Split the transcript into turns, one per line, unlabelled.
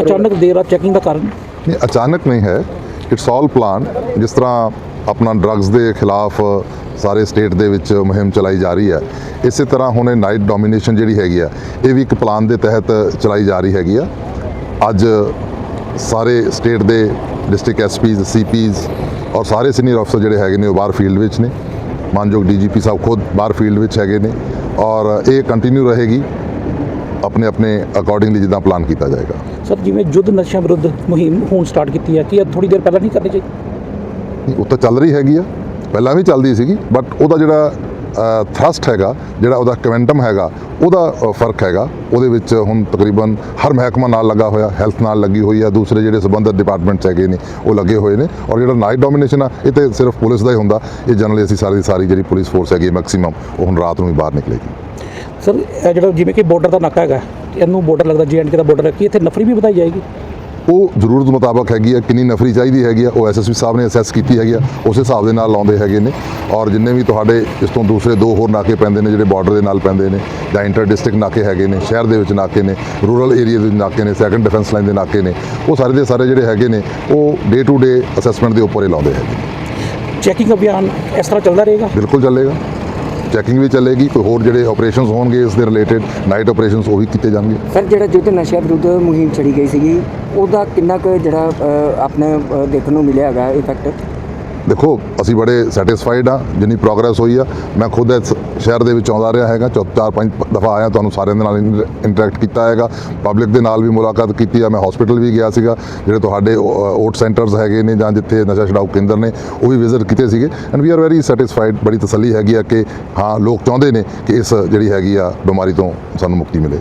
ਅਚਾਨਕ ਦੇਰ ਰਾਤ ਚੈਕਿੰਗ ਦਾ ਕਾਰਨ?
ਨਹੀਂ ਅਚਾਨਕ ਨਹੀਂ ਹੈ। ਇਟਸ ਆਲ ਪਲਾਨ ਜਿਸ ਤਰ੍ਹਾਂ ਆਪਣਾ ਡਰੱਗਸ ਦੇ ਖਿਲਾਫ ਸਾਰੇ ਸਟੇਟ ਦੇ ਵਿੱਚ ਮੁਹਿੰਮ ਚਲਾਈ ਜਾ ਰਹੀ ਹੈ ਇਸੇ ਤਰ੍ਹਾਂ ਹੁਣ ਇਹ ਨਾਈਟ ਡੋਮੀਨੇਸ਼ਨ ਜਿਹੜੀ ਹੈਗੀ ਆ ਇਹ ਵੀ ਇੱਕ ਪਲਾਨ ਦੇ ਤਹਿਤ ਚਲਾਈ ਜਾ ਰਹੀ ਹੈਗੀ ਆ। ਅੱਜ ਸਾਰੇ ਸਟੇਟ ਦੇ ਡਿਸਟ੍ਰਿਕਟ ਐਸਪੀਜ਼ ਸੀਪੀਜ਼ ਔਰ ਸਾਰੇ ਸੀਨੀਅਰ ਅਫਸਰ ਜਿਹੜੇ ਹੈਗੇ ਨੇ ਉਹ ਬਾਹਰ ਫੀਲਡ ਵਿੱਚ ਨੇ। ਮਾਨਯੋਗ ਡੀਜੀਪੀ ਸਾਹਿਬ ਖੁਦ ਬਾਹਰ ਫੀਲਡ ਵਿੱਚ ਹੈਗੇ ਨੇ ਔਰ ਇਹ ਕੰਟੀਨਿਊ ਰਹੇਗੀ। ਆਪਣੇ ਆਪਣੇ ਅਕੋਰਡਿੰਗਲੀ ਜਿੱਦਾਂ ਪਲਾਨ ਕੀਤਾ ਜਾਏਗਾ।
ਸਰ ਜਿਵੇਂ ਯੁੱਧ ਨਸ਼ਿਆਂ ਵਿਰੁੱਧ ਮੁਹਿੰਮ ਹੁਣ ਸਟਾਰਟ ਕੀਤੀ ਹੈ ਕੀ ਇਹ ਥੋੜੀ ਦੇਰ ਪਹਿਲਾਂ ਨਹੀਂ ਕਰਨੀ ਚਾਹੀਦੀ?
ਉਹ ਤਾਂ ਚੱਲ ਰਹੀ ਹੈਗੀ ਆ। ਪਹਿਲਾਂ ਵੀ ਚੱਲਦੀ ਸੀਗੀ ਬਟ ਉਹਦਾ ਜਿਹੜਾ ਥਰਸਟ ਹੈਗਾ ਜਿਹੜਾ ਉਹਦਾ ਕਵੈਂਟਮ ਹੈਗਾ ਉਹਦਾ ਫ਼ਰਕ ਹੈਗਾ। ਉਹਦੇ ਵਿੱਚ ਹੁਣ ਤਕਰੀਬਨ ਹਰ ਮਹਿਕਮਾ ਨਾਲ ਲੱਗਾ ਹੋਇਆ ਹੈਲਥ ਨਾਲ ਲੱਗੀ ਹੋਈ ਆ ਦੂਸਰੇ ਜਿਹੜੇ ਸੰਬੰਧਿਤ ਡਿਪਾਰਟਮੈਂਟਸ ਹੈਗੇ ਨੇ ਉਹ ਲੱਗੇ ਹੋਏ ਨੇ। ਔਰ ਜਿਹੜਾ ਨਾਈਟ ਡੋਮੀਨੇਸ਼ਨ ਆ ਇਹ ਤੇ ਸਿਰਫ ਪੁਲਿਸ ਦਾ ਹੀ ਹੁੰਦਾ। ਇਹ ਜਨਰਲੀ ਅਸੀਂ ਸਾਰੀ ਸਾਰੀ ਜਿਹੜੀ ਪੁਲਿਸ ਫੋਰਸ ਹੈਗੀ ਮੈਕਸਿਮਮ ਉਹ ਹੁਣ ਰਾਤ ਨੂੰ ਹੀ ਬਾਹਰ ਨਿਕਲੇਗੀ।
ਸਰ ਇਹ ਜਿਹੜਾ ਜਿਵੇਂ ਕਿ ਬਾਰਡਰ ਦਾ ਨਾਕਾ ਹੈਗਾ ਇਹਨੂੰ ਬਾਰਡਰ ਲੱਗਦਾ ਜੀਐਨਕੇ ਦਾ ਬਾਰਡਰ ਹੈ ਕੀ ਇੱਥੇ ਨਫਰੀ ਵੀ ਵਧਾਈ ਜਾਏਗੀ?
ਉਹ ਜ਼ਰੂਰਤ ਮੁਤਾਬਕ ਹੈਗੀ ਆ ਕਿੰਨੀ ਨਫਰੀ ਚਾਹੀਦੀ ਹੈਗੀ ਆ ਉਹ ਐਸਐਸਪੀ ਸਾਹਿਬ ਨੇ ਅਸੈਸ ਕੀਤੀ ਹੈਗੀ ਆ ਉਸ ਹਿਸਾਬ ਦੇ ਨਾਲ ਲਾਉਂਦੇ ਹੈਗੇ ਨੇ। ਔਰ ਜਿੰਨੇ ਵੀ ਤੁਹਾਡੇ ਇਸ ਤੋਂ ਦੂਸਰੇ ਦੋ ਹੋਰ ਨਾਕੇ ਪੈਂਦੇ ਨੇ ਜਿਹੜੇ ਬਾਰਡਰ ਦੇ ਨਾਲ ਪੈਂਦੇ ਨੇ ਜਾਂ ਇੰਟਰ ਡਿਸਟ੍ਰਿਕਟ ਨਾਕੇ ਹੈਗੇ ਨੇ ਸ਼ਹਿਰ ਦੇ ਵਿੱਚ ਨਾਕੇ ਨੇ ਰੂਰਲ ਏਰੀਆ ਦੇ ਨਾਕੇ ਨੇ ਸੈਕੰਡ ਡਿਫੈਂਸ ਲਾਈਨ ਦੇ ਨਾਕੇ ਨੇ ਉਹ ਸਾਰੇ ਦੇ ਸਾਰੇ ਜਿਹੜੇ ਹੈਗੇ ਨੇ ਉਹ ਡੇ ਟੂ ਡੇ ਅਸੈਸਮੈਂਟ ਦੇ ਉੱਪਰ ਹੀ ਲਾਉਂਦੇ ਹੈਗੇ
ਚੈਕਿੰਗ ਅਭਿਆਨ ਇਸ ਤਰ੍ਹਾਂ ਚੱਲਦਾ ਰਹੇਗਾ?
ਬਿਲਕੁਲ ਚੱਲੇਗਾ। ਚੈਕਿੰਗ ਵੀ ਚੱਲੇਗੀ, ਕੋਈ ਹੋਰ ਜਿਹੜੇ ਆਪਰੇਸ਼ਨਸ ਹੋਣਗੇ ਇਸ ਦੇ ਰਿਲੇਟਡ ਨਾਈਟ ਆਪਰੇਸ਼ਨਸ ਉਹ ਵੀ ਕੀਤੇ ਜਾਣਗੇ।
ਸਰ, ਜਿਹੜਾ ਯੁੱਧ ਨਸ਼ਾ ਵਿਰੁੱਧ ਮੁਹਿੰਮ ਛੜੀ ਗਈ ਸੀਗੀ, ਉਹਦਾ ਕਿੰਨਾ ਕੁ ਜਿਹੜਾ ਆਪਣੇ ਦੇਖਣ ਨੂੰ ਮਿਲਿਆ ਹੈਗਾ ਇਫੈਕਟ
ਦੇਖੋ, ਅਸੀਂ ਬੜੇ ਸੈਟੀਸਫਾਈਡ ਆ ਜਿੰਨੀ ਪ੍ਰੋਗਰੈਸ ਹੋਈ ਆ। ਮੈਂ ਖੁਦ ਇਸ ਸ਼ਹਿਰ ਦੇ ਵਿੱਚ ਆਉਂਦਾ ਰਿਹਾ ਹੈਗਾ ਚੌ- ਚਾਰ, ਪੰਜ ਦਫਾ ਆਇਆ, ਤੁਹਾਨੂੰ ਸਾਰਿਆਂ ਦੇ ਨਾਲ ਇੰਟਰੈਕਟ ਕੀਤਾ ਹੈਗਾ। ਪਬਲਿਕ ਦੇ ਨਾਲ ਵੀ ਮੁਲਾਕਾਤ ਕੀਤੀ ਆ, ਮੈਂ ਹਸਪੀਟਲ ਵੀ ਗਿਆ ਸੀਗਾ, ਜਿਹੜੇ ਤੁਹਾਡੇ ਓਟ ਸੈਂਟਰਸ ਹੈਗੇ ਨੇ, ਜਾਂ ਜਿੱਥੇ ਨਸ਼ਾ ਛਡਾਊ ਕੇਂਦਰ ਨੇ, ਉਹ ਵੀ ਵਿਜ਼ਿਟ ਕੀਤੇ ਸੀਗੇ। And we are very satisfied ਬੜੀ ਤਸੱਲੀ ਹੈਗੀ ਆ ਕਿ, ਹਾਂ, ਲੋਕ ਚਾਹੁੰਦੇ ਨੇ ਕਿ ਇਸ ਜਿਹੜੀ ਹੈਗੀ ਆ ਬਿਮਾਰੀ ਤੋਂ ਸਾਨੂੰ ਮੁਕਤੀ ਮਿਲੇ।